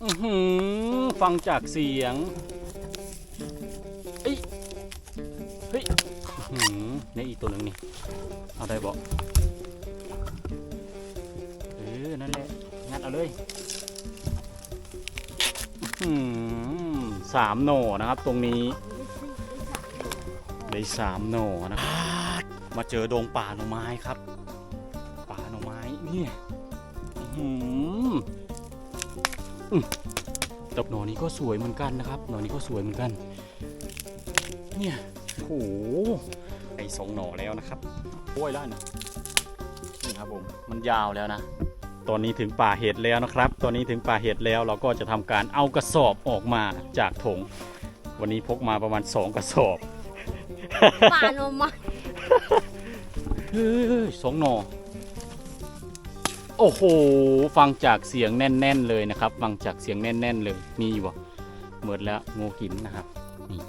ฟังจากเสียงเอ้ยเฮ้ยในอีกตัวหนึ่งนี่ เอาได้บอกเออ นั่นแหละ งัดเอาเลยสามโหน่นะครับตรงนี้ ได้สามโหน่นะครับ มาเจอดงป่าหน่อไม้ครับ ป่าหน่อไม้เนี่ย อืมดอกหน่อนี้ก็สวยเหมือนกันนะครับ หน่อนี้ก็สวยเหมือนกัน เนี่ยโอ้โหไอสองหน่อแล้วนะครับโอ้ยแล้วนะนี่ครับผมมันยาวแล้วนะ ตอนนี้ถึงป่าเห็ดแล้วนะครับ ตอนนี้ถึงป่าเห็ดแล้วเราก็จะทำการเอากระสอบออกมาจากถง วันนี้พกมาประมาณ 2 กระสอบป่าโนมาเฮ้ยสองหนอ โอ้โห ฟังจากเสียงแน่น ๆ เลยนะครับ ฟังจากเสียงแน่น ๆ เลย มีอยู่บ่เหมือนแล้วงูกินนะครับ นี่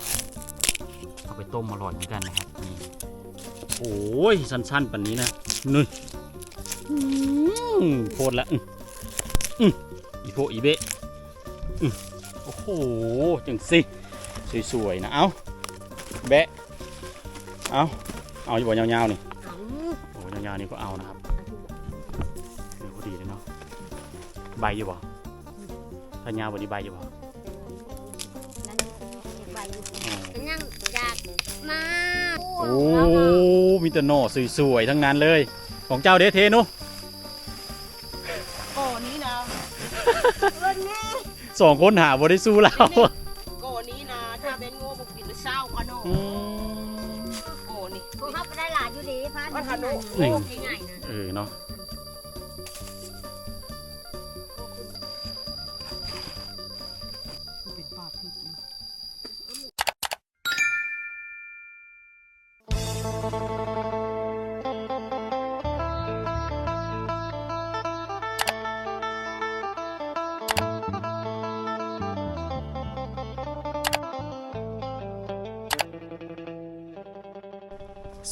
เอาไปต้มอร่อยเหมือนกันนะครับ นี่ โอ้ย สั้นๆแบบนี้นะนี่อืมโคตรละอืมอืมอีโพอีเบะอืมโอ้โห จังสิ สวย ๆ นะ เอาแบะ เอาเอาอยู่บ่ยาวๆนี่เอาโอ้ยาวๆนี่ก็เอานะครับ ใบอยู่บ่ถ้ายาวกว่านี้ใบอยู่บ่นั่นใบอยู่อ๋อเป็นยังอยากมาโอ้มีแต่หน่อสวยๆทั้งนั้นเลย ของเจ้าเดเทนุก่อนนี้นะวันนี้สองคนหาบ่ได้สู้เราก่อนนี้นะถ้าเป็นโง่บุกกินเศร้ากันเนาะอืมก่อนนี้พวกเขาไปได้หลานอยู่ดีพันมันหันโน่นี่โอ้ง่ายๆนะเออเนาะ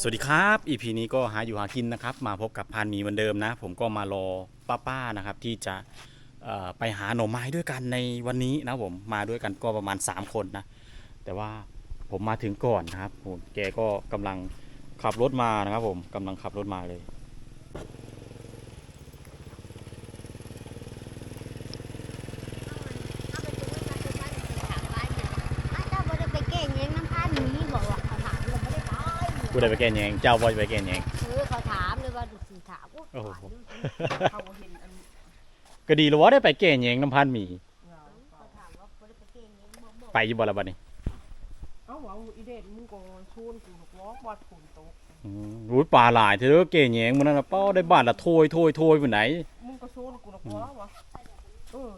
สวัสดีครับ EP นี้ก็หาอยู่หากินนะครับ มาพบกับพานมีเหมือนเดิมนะ ผมก็มารอป้าๆนะครับ ที่จะไปหาหน่อไม้ด้วยกันในวันนี้นะผมมาด้วยกันก็ประมาณ 3 คนนะ แต่ว่าผมมาถึงก่อนนะครับผมแกก็กำลังขับรถมานะครับผมกำลังขับรถมาเลย เจ้าบ่ได้ไปเก่งยังน้ำพันนี้บอกว่าเขาถามเลยไม่ได้ไป กูได้ไปแกนแยงเจ้าบอยไปแกนแยง เออเขาถามเลยว่าดูสิถามว่าโอ้โห เขาเห็นอันก็ดีแล้วว่าได้ไปแกนแยงน้ำพันหมีเงาเขาถามว่าบ่ได้ไปเก่งยังบ่บอกไปอยู่บ่ละบัดนี้เอ้าว่าอีเด็ดมึงก็ชวนกูหรอกว่าวัดฝนตกอืมรู้ปลาหลายเธอแกนแยงมันนั่นละเป้าได้บ้านละโทยโทยโทยไปไหน มึงก็ชวนกูหรอกว่าวะเออ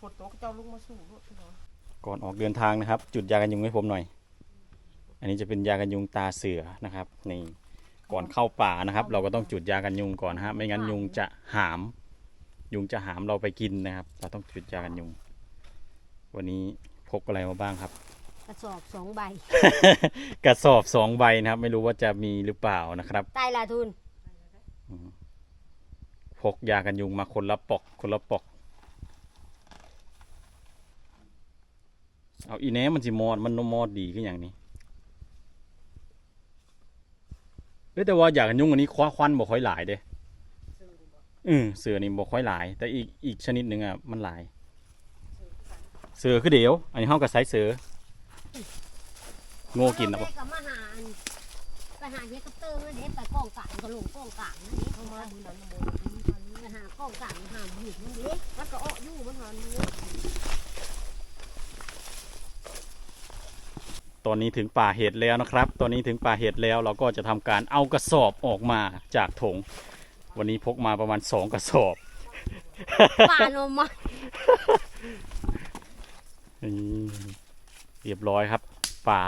ฝนตกเจ้าลุกมาสู่รถเนาะก่อนออกเดินทางนะครับ จุดยากันยุงให้ผมหน่อย อันนี้จะเป็นยากันยุงตาเสือนะครับนี่ก่อนเข้าป่านะครับ เราก็ต้องจุดยากันยุงก่อนนะฮะไม่งั้นยุงจะหาม ยุงจะหามเราไปกินนะครับ เราต้องจุดยากันยุง วันนี้พกอะไรมาบ้างครับ กระสอบสองใบ กระสอบสองใบนะครับ ไม่รู้ว่าจะมีหรือเปล่านะครับใต้ลาทุนพกยากันยุงมาคนละปอกคนละปอก เอาอีแหนมันสิมอดมันมอดดีขึ้นอหย่างนี้ เอ้ยแต่ว่าอยากันยุงอันนี้คว้าควันบ่ค่อยหลายเด้อืมเสือนี่บ่ค่อยหลาย แต่อีกอีกชนิดหนึ่งอะมันหลาย เสือคือเดียว อันนี้เฮากับไซเสือโง่กินนะบ่บ่กับมาหาอันไปหาเฮลิคอปเตอร์นั่นเด้ไปกองกลางก็ลงกองกลางนั่นเด้เข้ามามือนั้นโมไปหากองกลางหาหยุดนั่นเด้มันก็อ้ออยู่มันหันอยู่ ตอนนี้ถึงป่าเห็ดแล้วนะครับ ตอนนี้ถึงป่าเห็ดแล้วเราก็จะทำการเอากระสอบออกมาจากถง วันนี้พกมาประมาณสองกระสอบป่าโนมานี่เรียบร้อยครับ ป่า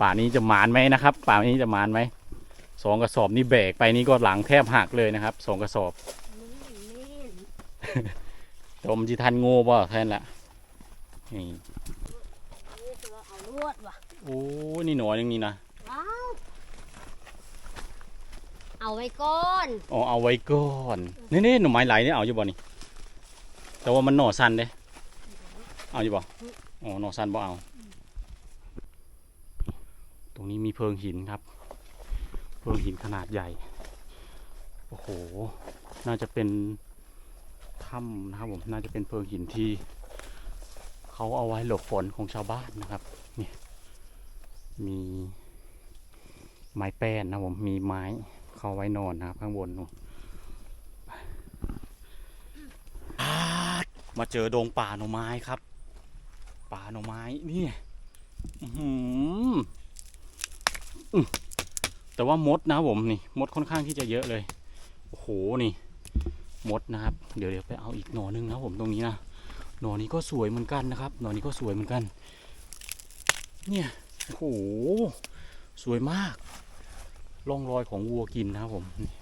ป่านี้จะหมานไหมนะครับ ป่านี้จะหมานไหมสองกระสอบนี่แบกไปนี่ก็หลังแทบหักเลยนะครับสองกระสอบนี่แตผมจีทันโง่ป่ะแทนละนี่ นี่ตัวเอาลวดว่ะโอ้ยนี่หนอนอย่างนี้นะว้าวเอาไว้ก่อนอ๋อเอาไว้ก่อนนี่นี่หน่อไม้ไหลนี่เอาอยู่บ่นี่แต่ว่ามันหน่อสั้นเด้บเอาอยู่บ่อ๋อหนอสันบ่เอา ตรงนี้มีเพิงหินครับ เพิงหินขนาดใหญ่โอ้โหน่าจะเป็นถ้ำนะครับผมน่าจะเป็นเพิงหินที่เขาเอาไว้หลบฝนของชาวบ้านนะครับ นี่ มี ไม้แป้นนะผมมีไม้เขาไว้นอนนะครับ ข้างบนนู่นมาเจอดงป่าหน่อไม้ครับ ป่าหน่อไม้นี่แต่ว่ามดนะผมนี่ มดค่อนข้างที่จะเยอะเลย โอ้โหนี่มดนะครับ เดี๋ยวเดี๋ยวไปเอาอีกหน่อนึงนะผมตรงนี้นะหน่อนี้ก็สวยเหมือนกันนะครับหน่อนี้ก็สวยเหมือนกัน เนี่ยโอ้โห สวยมากร่องรอยของวัวกินนะครับผมนี่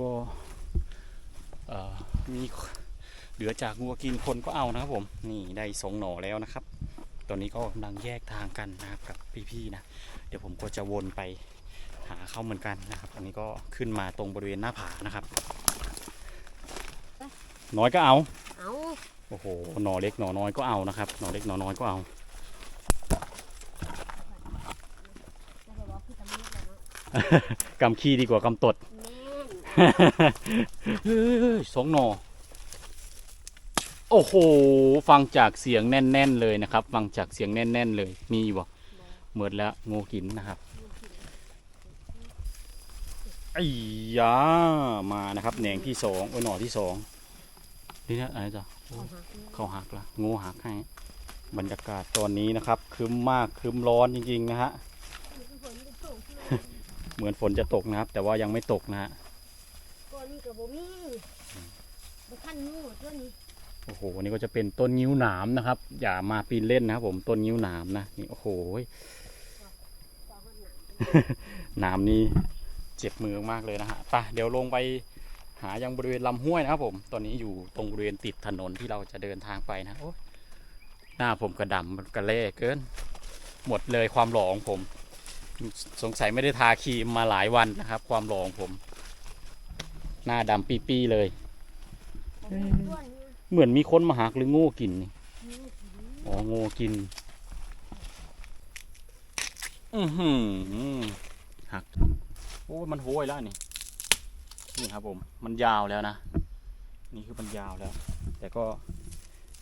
ก็เอ่อมีเหลือจากวัวกินคนก็เอานะครับผม นี่ได้สองหน่อแล้วนะครับ ตอนนี้ก็กำลังแยกทางกันนะครับกับพี่ๆนะ เดี๋ยวผมก็จะวนไปหาเขาเหมือนกันนะครับ อันนี้ก็ขึ้นมาตรงบริเวณหน้าผานะครับ น้อยก็เอา เอา โอ้โห หน่อเล็กหน่อน้อยก็เอานะครับ หน่อเล็กหน่อน้อยก็เอา จะบอกว่าคือตำรวจแล้วเนาะ กำขี้ดีกว่ากำตดแม่นเฮ้ยสองหน่อโอ้โห ฟังจากเสียงแน่น ๆ เลยนะครับ ฟังจากเสียงแน่น ๆ เลย มีอยู่บ่หมดแล้วงูกินนะครับไอ้ยามานะครับแหน่งที่สองโอ้ยหน่อที่สองนี่นะอะไรจ้ะโอ้เอาหาคือเขาหักละงูหักให้บรรยากาศตอนนี้นะครับครึ้มมากครึ้มร้อนจริง ๆ นะฮะ คือฝนมันตกที่ เหมือนฝนจะตกนะครับ แต่ว่ายังไม่ตกนะฮะก่อนนี้ก็บ่มีบ่ทันงูตัวนี้โอ้โหนี่ก็จะเป็นต้นงิ้วหนามนะครับ อย่ามาปีนเล่นนะครับผมต้นงิ้วหนามนะนี่โอ้โหต่อข้างหน้าหนามนี่เจ็บมือมากเลยนะฮะไปเดี๋ยวลงไปหายังบริเวณลำห้วยนะครับผม ตอนนี้อยู่ตรงบริเวณติดถนนที่เราจะเดินทางไปนะโอ้ยหน้าผมกระดำกระเล่เกิน หมดเลยความหล่อของผม สงสัยไม่ได้ทาครีมมาหลายวันนะครับ ความหล่อของผม หน้าดำปี้ๆเลย เหมือนมีคนมาหักหรือโง่กินนี่งูกินอ๋อโง่กิน อือหือหัก โอ้มันโหยแล้วนี่ นี่ครับผม มันยาวแล้วนะ นี่คือมันยาวแล้ว แต่ก็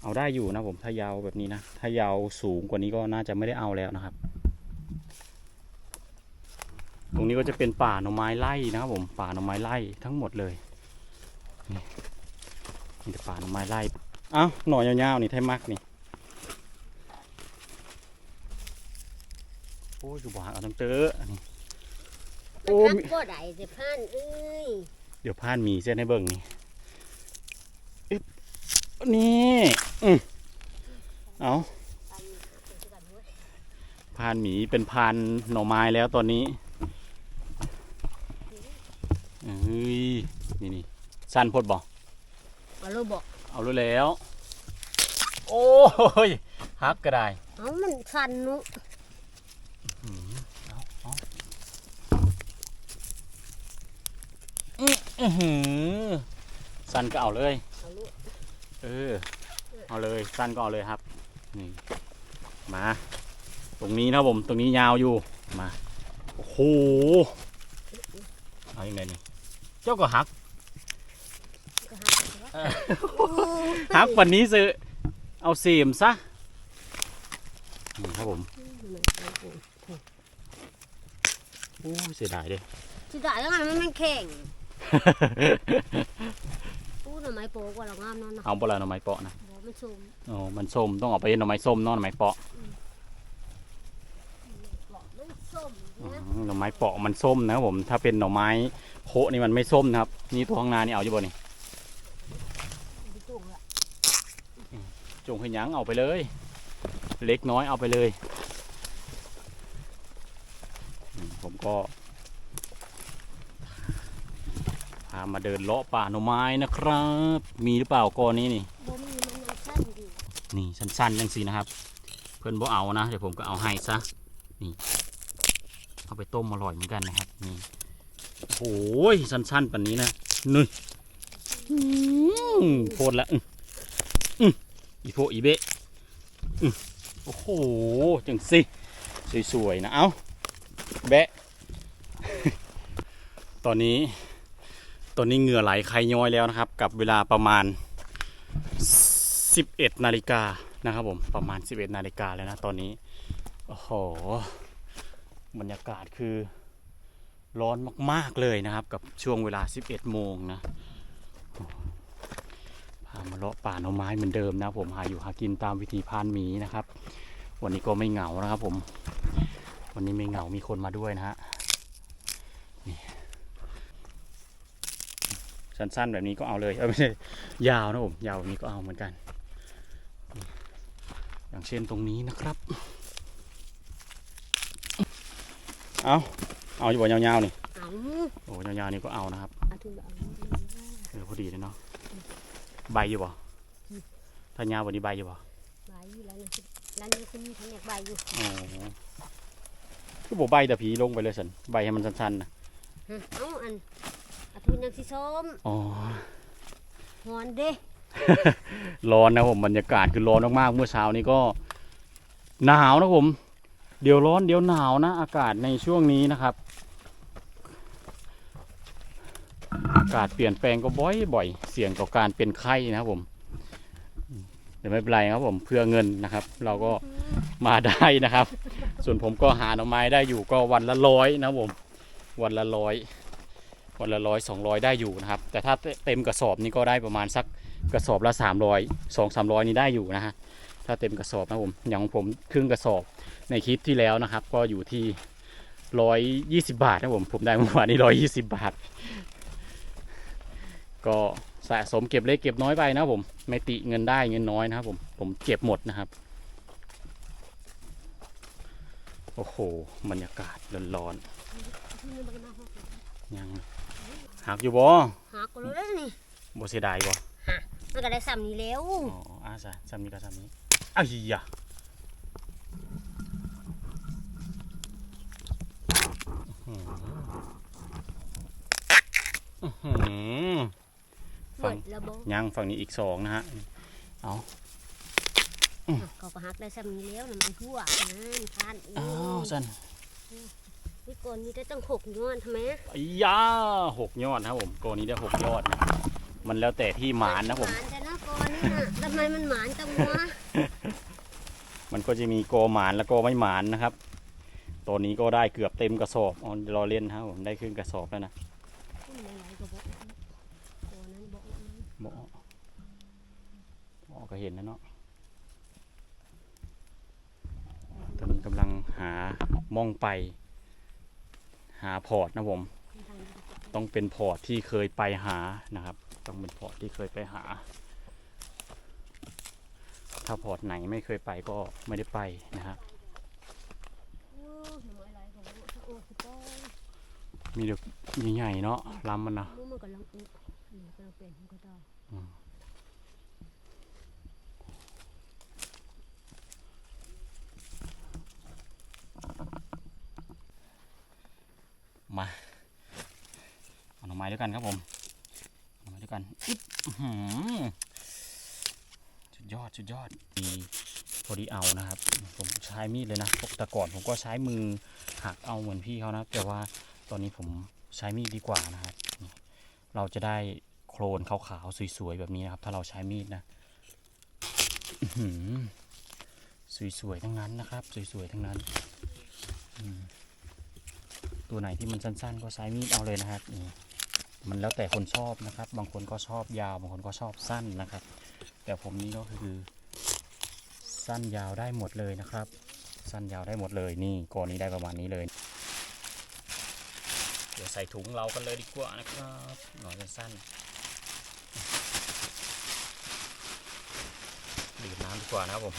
เอาได้อยู่นะผม ถ้ายาวแบบนี้นะ ถ้ายาวสูงกว่านี้ก็น่าจะไม่ได้เอาแล้วนะครับ ตรงนี้ก็จะเป็นป่าหน่อไม้ไร่นะครับผมป่าหน่อไม้ไร่ทั้งหมดเลยนี่นี่แต่ป่าหน่อไม้ไร่เอ้าหน่อยยาวๆนี่ไทยมักนี่โอ้ยอยู่บ้านเอาตั้งเตอะนี่โอ้โอ้มีก็ได้แต่พานเอ้ยเดี๋ยวพานหมีเส้นให้เบิ่งนี่อึ๊บนี่อืมเอาไปหาเป็นสุกันด้วยพานหมีเป็นพานหน่อไม้แล้วตอนนี้เอ้ย นี่นี่ สั้นพดบอกเอาลูกบอกเอารู้แล้ว โอ้ยฮักก็ได้เอามันสั่นนุเอาเอาอื้อหือสั้นก็เอาเลย เอาลูกเออ เอาเลย สั้นก็เอาเลยครับ นี่ มา ตรงนี้นะผม ตรงนี้ยาวอยู่ มา โอ้โห เอาอย่างไรนี่ เจ้าก็หักก็ หาแต่ว่าหักวันนี้ซื้อเอาเสียมซะนี่ครับผมโอ้ยเสียดายเด้สิได้ยังไงมันมันแข็งอู้หน่อไม้โปกว่าเรางามนั่นนะเอาปลาหน่อไม้เปาะนะบ่มันชุ่มอ๋อมันส้มต้องเอาไปหน่อไม้ส้มเนอะหน่อไม้เปาะบอกมันส้มอืนะมหน่อไม้เปาะมันส้มนะครับผมถ้าเป็นหน่อไม้โคะนี่มันไม่ส้มนะครับ นี่ตัวข้างหน้านี่เอาอยู่บ่นี่ ไปจุ่มละ จ งให้หยังเอาไปเลย เล็กน้อยเอาไปเลยอืมผมก็ พามาเดินเลาะป่าหน่อไม้นะครับ มีหรือเปล่ากอนี้นี่บ่มีมันยังสั้นอยู่นี่สั้นๆจังสีนะครับ เพื่อนบ่เอานะเดี๋ยวผมก็เอาให้ซะนี่เอาไปต้มอร่อยเหมือนกันนะครับนี่โอ้ยสั้นๆแบบนี้นะนี่อื้อโพดละ อีโพอีเบะโอ้โห จังสิ สวย ๆ นะ เอาแบะ ตอนนี้ ตอนนี้เหงื่อไหลใครย้อยแล้วนะครับ กับเวลาประมาณ 11 นาฬิกานะครับผม ประมาณ 11 นาฬิกาแล้วนะ ตอนนี้ โอ้โห บรรยากาศคือร้อนมาก ๆ เลยนะครับ กับช่วงเวลา 11 โมงนะ มาเลาะป่าหน่อไม้เหมือนเดิมนะผมหาอยู่หากินตามวิธีพรานหมีนะครับ วันนี้ก็ไม่เหงานะครับผม วันนี้ไม่เหงามีคนมาด้วยนะฮะนี่สั้นๆแบบนี้ก็เอาเลยเออไม่ใช่ยาวนะผมยาวแบบนี้ก็เอาเหมือนกัน อย่างเช่นตรงนี้นะครับ เอาเอาอยู่บ่ยาวๆนี่เอาโอ้ยาวๆนี่ก็เอานะครับเอาถึงเอาเออพอดีเลยเนาะ ใบอยู่บ่ถ้ายาวกวันนี้ใบอยู่บ่ใบอยู่แล้วนะแล้วนี่คุณฉันอยากใบอยู่อ๋อคือบอกใบแต่ผีลงไปเลยสันใบให้มันสั้นๆนะฮะเอาอันเอาทุนยังสิส้มอ๋อหอนเด้ ร้อนนะผมบรรยากาศคือร้อนมากๆเมื่อเช้านี้ก็ หนาวนะผม เดี๋ยวร้อนเดี๋ยวหนาวนะ อากาศในช่วงนี้นะครับ อากาศเปลี่ยนแปลงก็บ่อยๆเสี่ยงต่อการเป็นไข้นะครับผมแต่ไม่เป็นไรครับผมเพื่อเงินนะครับ เราก็มาได้นะครับ ส่วนผมก็หาหน่อไม้ได้อยู่ก็วันละร้อยนะผมวันละร้อยวันละร้อยสองร้อยได้อยู่นะครับ แต่ถ้าเต็มกระสอบนี่ก็ได้ประมาณสักกระสอบละสามร้อยสองสามร้อยนี่ได้อยู่นะฮะถ้าเต็มกระสอบนะผมอย่างของผมครึ่งกระสอบในคลิปที่แล้วนะครับ ก็อยู่ที่ร้อยยี่สิบาทนะผมผมได้เมื่อวานนี้ร้อยยี่สิบาท ก็สะสมเก็บเล็กเก็บน้อยไปนะผมไม่ติเงินได้เงินน้อยนะครับผมผมเก็บหมดนะครับ โอ้โหบรรยากาศร้อนทุนยังบ่ได้มาหอกๆยังหักอยู่บ่หากก็รู้แล้วนี่บ่เสียดายบ่มันก็ได้ซ้ำนี่แล้วอ๋ออาซะซ้ำนี้ก็ซ้ำนี้อ้าวเหี้ยอื้อหือ เบิดแล้วบ่ยังฝั่งนี้อีกสองนะฮะอะเขาก็หักได้ซ้ำนี่แล้วน่ะมันทั่วนั่นทานเองอ้าวสันนี่ก่อนนี้ได้ตั้งหกย้อนทำไมไอ้ยาหกยอดนะครับผมโกนี้ได้หกยอดนะมันแล้วแต่ที่หมานนะผมหมานแต่นะก่อนนี่น่ะทำไมมันหมานจังวะมันก็จะมีโกหมานและโกไม่หมานนะครับ ตัวนี้ก็ได้เกือบเต็มกระสอบอ๋อรอเล่นนะครับผมได้ครึ่งกระสอบแล้วนะ คุณหลายๆก็บอกก่อนนั้นบอกนั้น หมอหมอ ก็เห็นนะเนาะตอนนี้กำลังหามองไป หาพอร์ตนะผม ต้องเป็นพอร์ตที่เคยไปหานะครับ ต้องเป็นพอร์ตที่เคยไปหา ถ้าพอร์ตไหนไม่เคยไปก็ไม่ได้ไปนะครับมีเด็กใหญ่ๆเนาะลำมันนะ มันกำลังอุนี่กำลังเปลี่ยนมันก็ได้ มาเอาหน่อไม้ ด้วยกันครับผมเอาด้วยกันอึ๊บหือสุดยอดสุดยอดมีพอดีเอานะครับ ผมใช้มีดเลยนะปกแต่ก่อนผมก็ใช้มือหักเอาเหมือนพี่เขานะแต่ว่าตอนนี้ผมใช้มีดดีกว่านะครับ เราจะได้โครนขาวๆสวยๆแบบนี้นะครับ ถ้าเราใช้มีดนะสวยๆทั้งนั้นนะครับ สวยๆทั้งนั้นตัวไหนที่มันสั้นๆ ก็ใช้มีดเอาเลยนะครับนี่ มันแล้วแต่คนชอบนะครับ บางคนก็ชอบยาว บางคนก็ชอบสั้นนะครับ แต่ผมนี่ก็คือ สั้นยาวได้หมดเลยนะครับ สั้นยาวได้หมดเลยนี่กอนี้ได้ประมาณนี้เลย เดี๋ยวใส่ถุงเรากันเลยดีกว่านะครับหน่อยสั้นดื่มน้ำดีกว่านะครับผม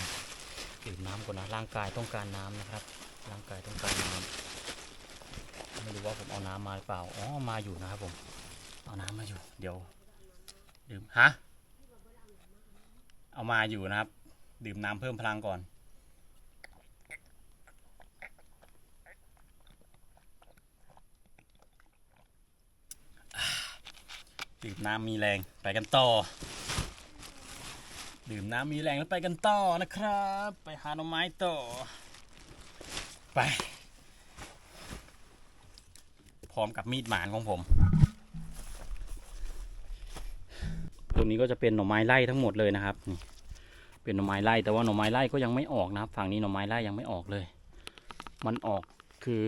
ดื่มน้ำก่อนนะร่างกายต้องการน้ำนะครับ ร่างกายต้องการน้ำไม่รู้ว่าผมเอาน้ำมาหรือเปล่า อ๋อ มาอยู่นะครับผม เอาน้ำมาอยู่ เดี๋ยว ดื่ม ฮะ เอามาอยู่นะครับ ดื่มน้ำเพิ่มพลังก่อน ดื่มน้ำมีแรง ไปกันต่อ ดื่มน้ำมีแรงแล้วไปกันต่อนะครับ ไปหาหน่อไม้ต่อ ไป พร้อมกับมีดหมานของผม ตรงนี้ก็จะเป็นหน่อไม้ไล่ทั้งหมดเลยนะครับนี่เป็นหน่อไม้ไล่แต่ว่าหน่อไม้ไล่ก็ยังไม่ออกนะครับ ฝั่งนี้หน่อไม้ไล่ยังไม่ออกเลย มันออกคือ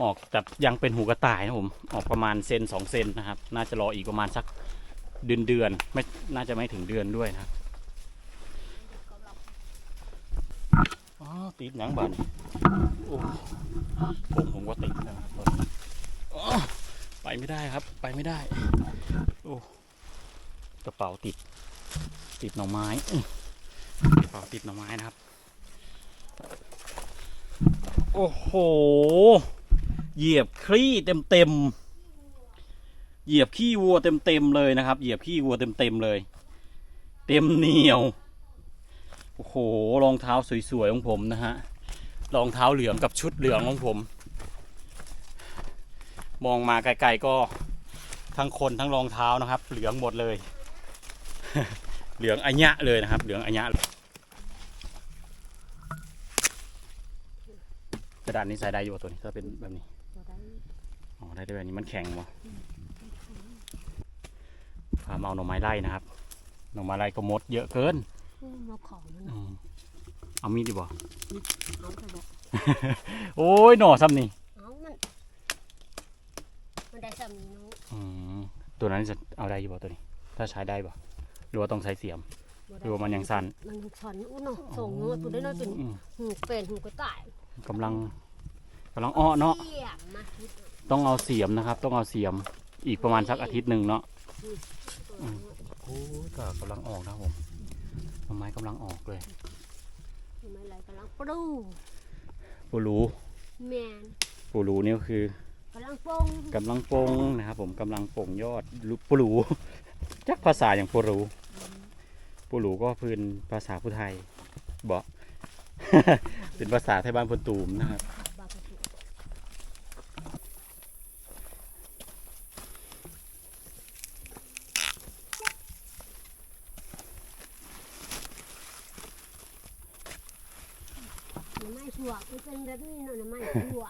ออกแบบยังเป็นหูกระต่ายนะผมออกประมาณเซนสองเซนนะครับ น่าจะรออีกประมาณสักเดือนเดือนไม่น่าจะไม่ถึงเดือนด้วยนะครับอ๋อติดหนังบันโอ้ผมผมก็ติดนะครับอนนี้อ๋อไปไม่ได้ครับ ไปไม่ได้ โอ้ กระเป๋าติด ติดหน่อไม้กระเป๋าติดหน่อไม้นะครับ โอ้โห เหยียบขี้เต็มเต็มเหยียบขี้วัวเต็มเต็มเลยนะครับ เหยียบขี้วัวเต็มเต็มเลย เต็มเหนียว โอ้โห รองเท้าสวยๆของผมนะฮะ รองเท้าเหลืองกับชุดเหลืองของผม มองมาไกลๆก็ทั้งคนทั้งรองเท้านะครับ เหลืองหมดเลย เหลืองอัญญะเลยนะครับ เหลืองอัญญะกระดานนี้ใส่ได้อยู่ตัวนี้ถ้าเป็นแบบนี้บ่ได้อ๋อได้ด้วยแบบนี้มันแข็งวะพามาเอาหน่อไม้ไล่นะครับหน่อไม้ไล่ก็มดเยอะเกินอู้มาของมันอืมเอามีดดีบ่เอาไปบอกโอ้ยหน่อซ้ำนี่เอามันมันได้สามีน้องอืมตัวนั้นจะเอาได้อยู่บ่ตัวนี้ ถ้าใช้ได้บ่ หรือว่าต้องใช้เสียมบ่หได้รือว่ามันยังสั้น มันยังชันอู้เนาะส่งน้อยตัวได้น้อยเป็นอืม หูเป็นหูกระต่ายกำลังกำลังอ้อเนาะเยี่ยมมาคิดต้องเอาเสียมนะครับ ต้องเอาเสียมอีกประมาณสักอาทิตย์หนึ่งเนาะตัวน้อยโอ้ยก็กำลังออกนะครับผมหน่อไม้กำลังออกเลยทำไมไรกำลังปลูปูรูแมนปูรูนี่ก็คือกำลังปงกำลังโปงนะครับผมกำลังโป่งยอดลูปูรูจักภาษาอย่างปูรู ปูหลูก็พื้นภาษาผู้ไทยบอก เป็นภาษาไทยบ้านพนตูมนะครับ บาปะตุน้ำไม้ชั่วมันเป็นแบบนี้เนาะน้ำไม้ชั่ว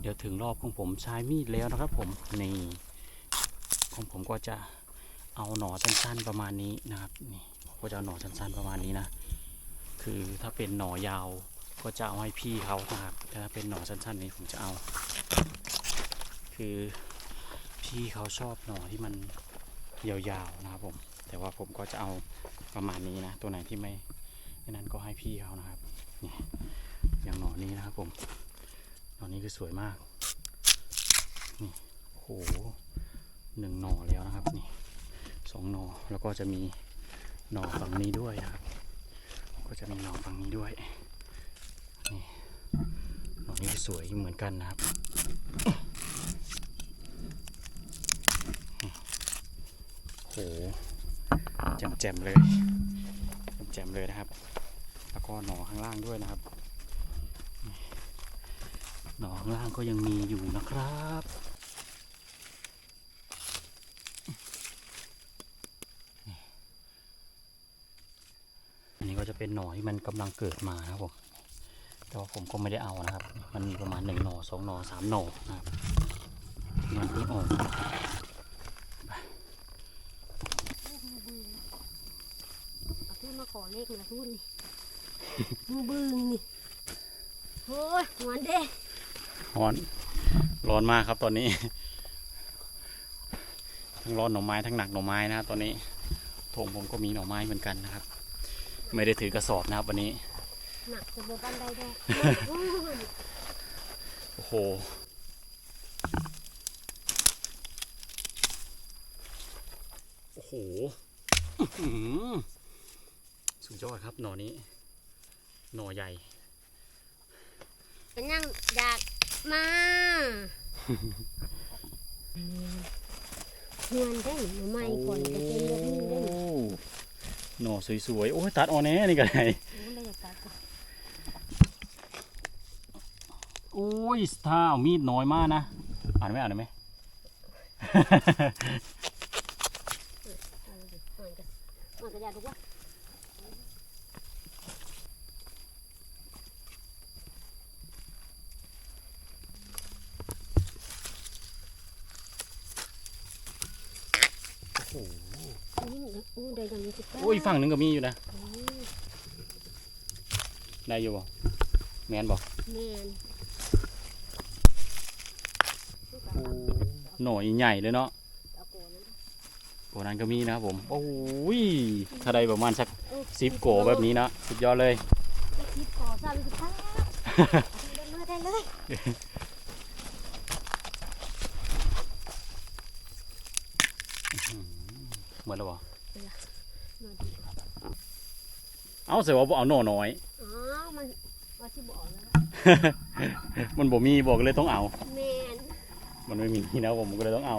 เดี๋ยวถึงร อบของผมใช้มีดแล้วนะครับ ผมนี่ของผมก็จะเอาหน่อสั้นๆประมาณนี้นะครับนี่ผมก็จะเอาหน่อสั้นๆประมาณนี้นะคือถ้าเป็นหน่อยาวก็จะเอาให้พี่เขานะครับแต่ถ้าเป็นหน่อสั้นๆนี้ผมจะเอา คือพี่เขาชอบหน่อที่มันยาวๆนะครับผม แต่ว่าผมก็จะเอาประมาณนี้นะ ตัวไหนที่ไม่ไม่นั้นก็ให้พี่เขานะครับนี่อย่างหนอนี้นะครับผมหนอนี้คือสวยมาก โอ้โหหนึ่งหน่อแล้วนะครับนี่สองหน่อแล้วก็จะมีหน่อฝั่งนี้ด้วยนะครับ ก็จะมีหน่อฝั่งนี้ด้วยนี่หน่อนี้สวยเหมือนกันนะครับโอ้โหแจ่มๆเลยแจ่มๆเลยนะครับ แล้วก็หน่อข้างล่างด้วยนะครับหนองล่างก็ยังมีอยู่นะครับ อันนี้ก็จะ เป็นหน่อที่มันกำลังเกิดมานะครับผมแต่ว่าผมก็ไม่ได้เอานะครับ มันมีประมาณหนึ่งหน่อสองหน่อสามหน่อนะครับที่มันเพิ่งออกเอาที่มาขอเลขมาทุนนี่มึงบึงนี่โอ้ยหวานเด้ร้อนร้อนมากครับตอนนี้ ทั้งร้อนหน่อไม้ทั้งหนักหน่อไม้นะครับตอนนี้โถงผมก็มีหน่อไม้เหมือนกันนะครับ ไม่ได้ถือกระสอบนะครับวันนี้หนักจะโบปันได้ได้โอ้ยโอ้โหโอ้โหอื้อหือสุดยอดครับหน่อนี้ หน่อใหญ่ เป็นยังอยากมาเงินได้หรือไม่ก่อนจะเป็นแบบนี้ได้ หน่อสวยๆ โอ้ยตัดออนแน่นี่ก็ได้ไม่ได้อยากตัดก่อนโอ้ยถ้าเอามีดน้อยมากนะ อ่านไหมอ่านไหมอ่านกันอ่านกันยาดูว่าอู้อู้ได้กันนี้สิ โอ้ยฝั่งหนึงก็มีอยู่นะ ได้อยู่บ่แมนบ่แมนหน่อยใหญ่เลยเนาะเอาโกนั้นโกนั้นก็มีนะครับผม โอ้ยถ้าได้ประมาณสักเออสิบโกแบบนี้นะสุดยอดเลยจะคิดก่อสร้างสิครับได้เลยได้เลยเหมือนแล้วบ่ มาดี เอาเสียว่าบ่เอาหน่อน้อย อ้าวมันว่าที่บอกแล้วมันบ่มีบอกเลยต้องเอา แมนมันไม่มีนะผมก็เลยต้องเอา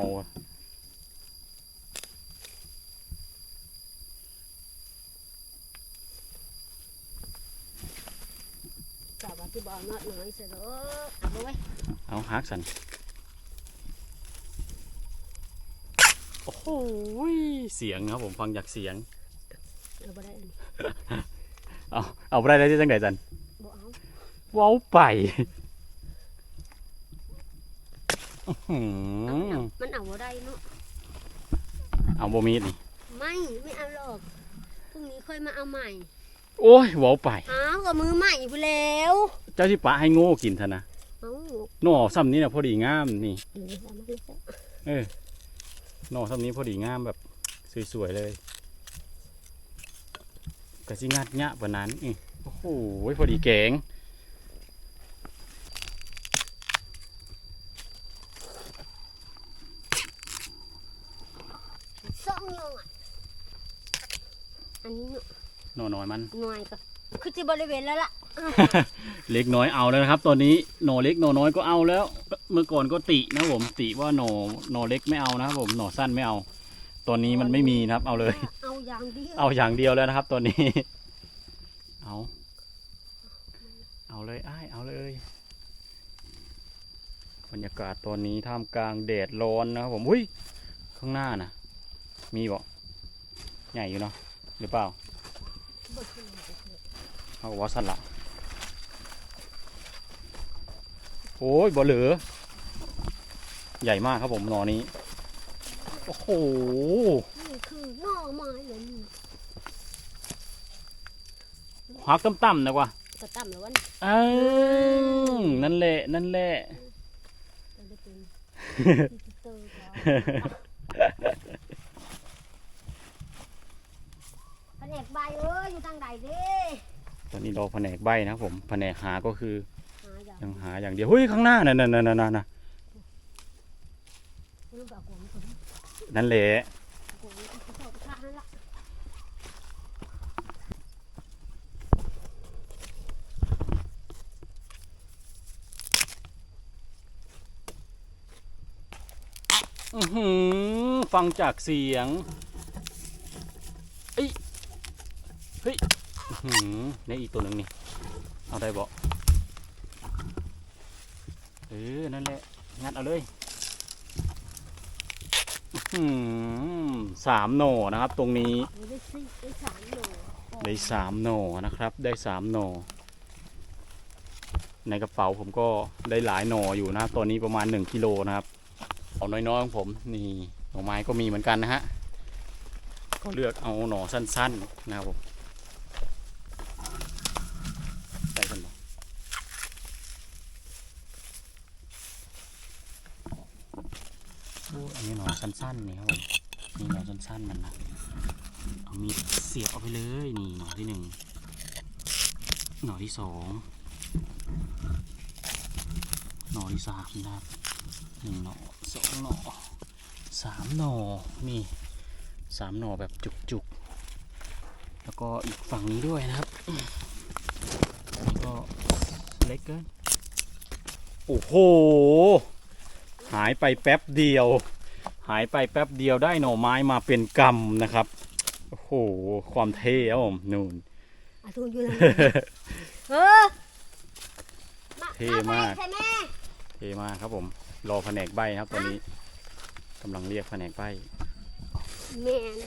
แต่ว่าที่บอกน้อยน้อยเสร็จแล้วเอาไปไว้เอาฮักสันโอ้โหเสียงครับผมฟังจากเสียง เอาไปได้อันนี้ เอาเอาไปได้แล้วที่จังไดจันบอกเอาเว้าไปอื้อหืเอาอมันเอาบ่ได้เนาะเอาบ่มีดนี่ไม่ไม่เอาหรอกพรุ่งนี้ค่อยมาเอาใหม่ โอ้ยเว้าไปอ้าวก็มือใหม่ไปแล้ว เจ้าที่ปะให้โง่กินเถอะนะเอ้าหน่อซ้ำนี้นะพอดีงามนี่เดี๋ยวเอามาให้ซะเออหน่อซ้ำนี้พอดีงามแบบสวยๆเลย กะสิงัดยะปานนั้นอีโอ้โหพอดีแกงสองหน่อยอันนี้เนาะหน่อน้อยมัน หน่อยก็คือที่บริเวณแล้วล่ะเล็กน้อยเอาแล้วนะครับ ตอนนี้หน่อเล็กหน่อน้อยก็เอาแล้ว เมื่อก่อนก็ตินะครับผมติว่าหน่อหน่อเล็กไม่เอานะครับผมหน่อสั้นไม่เอา ตอนนี้มันไม่มีนะครับ เอาเลย เอาอย่างเดียวเอาอย่างเดียวแล้วนะครับตอนนี้ เอา เอาเลยอ้ายเอาเลยบรรยากาศตอนนี้ท่ามกลางแดดร้อนนะครับผมอุ้ยข้างหน้าน่ะมีบ่ใหญ่อยู่เนาะหรือเปล่าเอาว่าสั้นละโอ้ยบ่เหลือ ใหญ่มากครับผมหนอนี้ โอ้โห นี่คือหน่อไม้เลยนี่หักต่ำๆนะกว่าก็ตั้มแล้ววันเออนั่นแหละ นั่นแหละจะได้เป็นพิเตอร์ก่อนแผนกใบเอ้ยอยู่ทางใดเด้ตอนนี้รอแผนกใบนะครับผม แผนกหาก็คือ หาอย่างยังหาอย่างเดียวเฮ้ยข้างหน้านั่นนั่นนั่นนั่นนั่นไม่รู้แบบกวางค นั่นแหละอือหือฟังจากเสียงเอ้ยเฮ้ยอือหือนี่อีกตัวหนึ่งนี่ เอาได้บ่เออ นั่นแหละ งัดเอาเลย สามโหนนะครับตรงนี้ได้สามโหนนะครับ ได้สามโหนในกระเป๋าผมก็ได้หลายโหน่อยู่นะครับตอนนี้ประมาณหนึ่งกิโลนะครับเอาน้อยๆของผมนี่หน่อไม้ก็มีเหมือนกันนะฮะก็เลือกเอาหน่อสั้น ๆ นะครับผมใส่กันบ่โอ้อันนี้หน่อ สั้นๆนี่ครับผมนี่หน่อสั้นๆมันนะเอามีดเสียบเอาไปเลยนี่หน่อที่หนึ่งหน่อที่สองหน่อที่สามนะครับหนึ่งหน่อสองหน่อสามหน่อนี่สามหน่อแบบจุกๆ แล้วก็อีกฝั่งนี้ด้วยนะครับนี่ก็เล็กเกินโอ้โห หายไปแป๊บเดียว หายไปแป๊บเดียวได้หน่อไม้มาเป็นกำนะครับ โอ้โห ความเท่ครับผมนู่นอะทุนอยู่นั่นเออเท่มากใช่ไหมเท่มากครับผม รอแผนกใบนะครับตอนนี้กำลังเรียกแผนกไปแม่น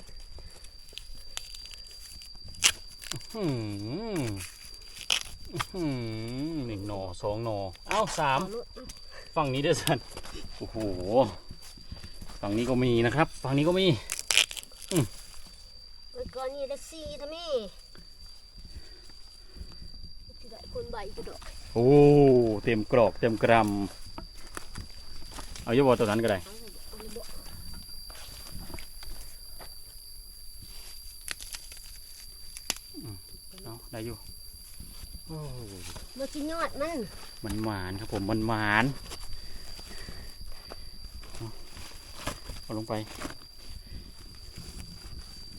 อืมอืมหนึ่งหนอสองหนอเอ้าสามเอาลูกเอาฝั่งนี้ด้วยสันโอ้โห ฝั่งนี้ก็มีนะครับ ฝั่งนี้ก็มีไว้ก่อนนี่ได้สี่ทำไมที่ได้คนใบกูดอกโอ้เต็มกรอกเต็มกรัมเอาเยอะบอตัวนั้นก็ได้เอาไปเอาไปบ่เอาได้อยู่โอ้มากินยอดมันมันหวานครับผมมันหวานเอา เอาลงไป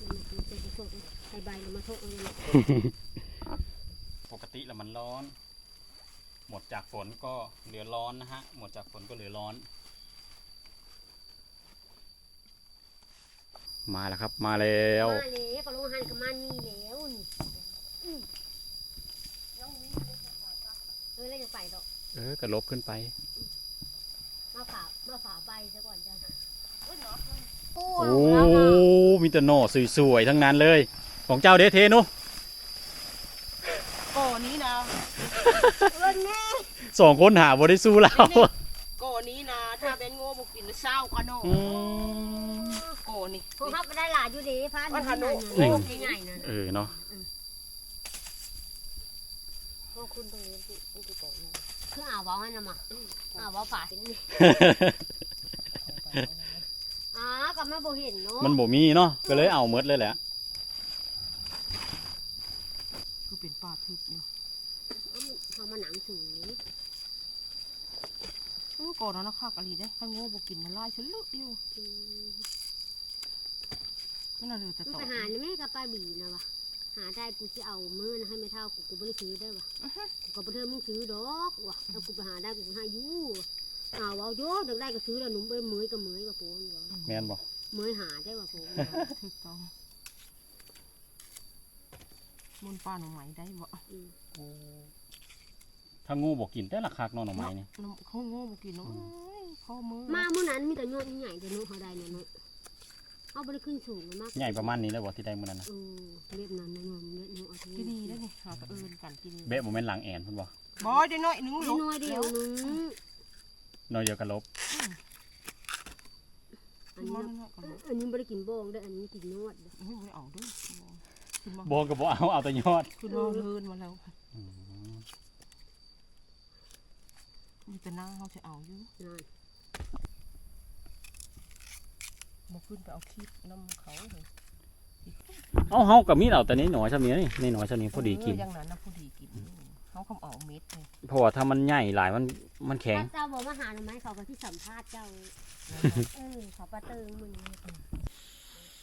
มันเป็นกระทบใส่ใบแล้วมาโทษเอาเลยปกติแล้วมันร้อน หมดจากฝนก็เหลือร้อนนะฮะ หมดจากฝนก็เหลือร้อน มาแล้วครับ มาแล้วมาเลยปลาโลหันกับมานี่แล้วนี่อืมเออแล้วจะไปดอกเออกระลบขึ้นไป มาฝามาฝาใบซะก่อนจ้ะ โอ้โอ้แล้วก็มีแต่หน่อสวยๆทั้งนั้นเลย ของเจ้าเดเทนุก่อนี้นะเบิ่งแน่สองคนหาบ่ได้สู้เราก่อนี้นะ ถ้าเป็นโง่บุกินเศร้ากันเนาะอืมก่อนี่ของเขาไปได้หลายอยู่ดีพันมันหันโน่หนึ่งง่ายๆนะเออเนาะพวกคุณตรงนี้ที่ที่โกงนะคืออ่าวเว้าให้นะมาอ่าวเว้าฝาสินี่อ๋อ ก็ไม่บ่เห็นเนาะมันบ่มีเนาะก็เลยเอาหมดเลยแหละคือเป็นป่าทึบอยู่เอามาหนังสูงนี้เออก่อนนั้นนะข้ากะลีได้ถ้าโง่บุกินมันไล่ฉันลึกอยู่อืมนั่นน่ะเลยแต่มันต่อไปหานี่แม่กับป้าบีนะวะหาได้กูจะเอามือนะให้ไม่เท่ากูกูไม่ได้ซื้อได้วะกูก็บ่เทิมมึงซื้อดอกวะถ้ากูไปหาได้กูก็ให้อยูอ้าวเอาโยเด็กได้ก็ซื้อแล้วหนุ่มไปเหมยกับเหมยว่ะโปนวะแม่นบ่เห มยหาได้ว่ะโปนถูกต้องมุนป้าหน่อไม้ได้บ่อืมถ้างูบ่กินแต่ละคักเนาะหน่อไม้นี่น้ำเขาโง่บุกินเนาะเอ้ยข้อมือมาเมื่อนั้นมีแต่ยอดใหญ่แต่เนาะเขาได้เนี่ยเนาะเอาไปได้ขึ้นสูงเลยมาก ใหญ่ประมาณนี้แล้วบ่ที่ได้มื้อนั้นนะเออเล็บนั้นนะยอมเล็บเนาะเอากินดีได้นี่หาตะเอินกันกินเบ๊ะบ่แม่นหลังแอนพุ่นบ่บอยได้น้อยหนึงนิลูดกน้อยเดียวนึงน้อยเดียวกันลบ อันนี้เนาะอันนี้ไม่ได้กินบองได้ออันนี้กินนวดเด้อเฮ้ยไม่เอาด้วยขึ้นมาบ่ก็บ่เอาเอาแต่ยอดขึ้นมาเลินมาแล้วอืมมีแต่หน้าเขาจะเอาอยู่นั่นมาขึ้นไปเอาคลิปน้ำเขาเลยเอาเฮาก็มีเอาแต่นี้หน่อยซำนี้นี่หน่อยซำนี้พอดีกินอย่างนั้นนะพอดีกิน เขาคำเอาเม็ดเลยเพราะว่าถ้ามันใหญ่หลายมันมันแข็ง ถ้าเจ้าบอกมาหาหน่อไม้เขาก็ที่สัมภาษณ์เจ้า เออเขาปะเติงมึง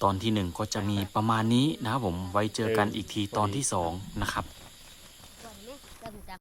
ตอนที่หนึ่งก็จะมีประมาณนี้นะครับผมไว้เจอกันอีกทีตอนที่สองนะครับ ก่อนไหมเจ้าถึงจะ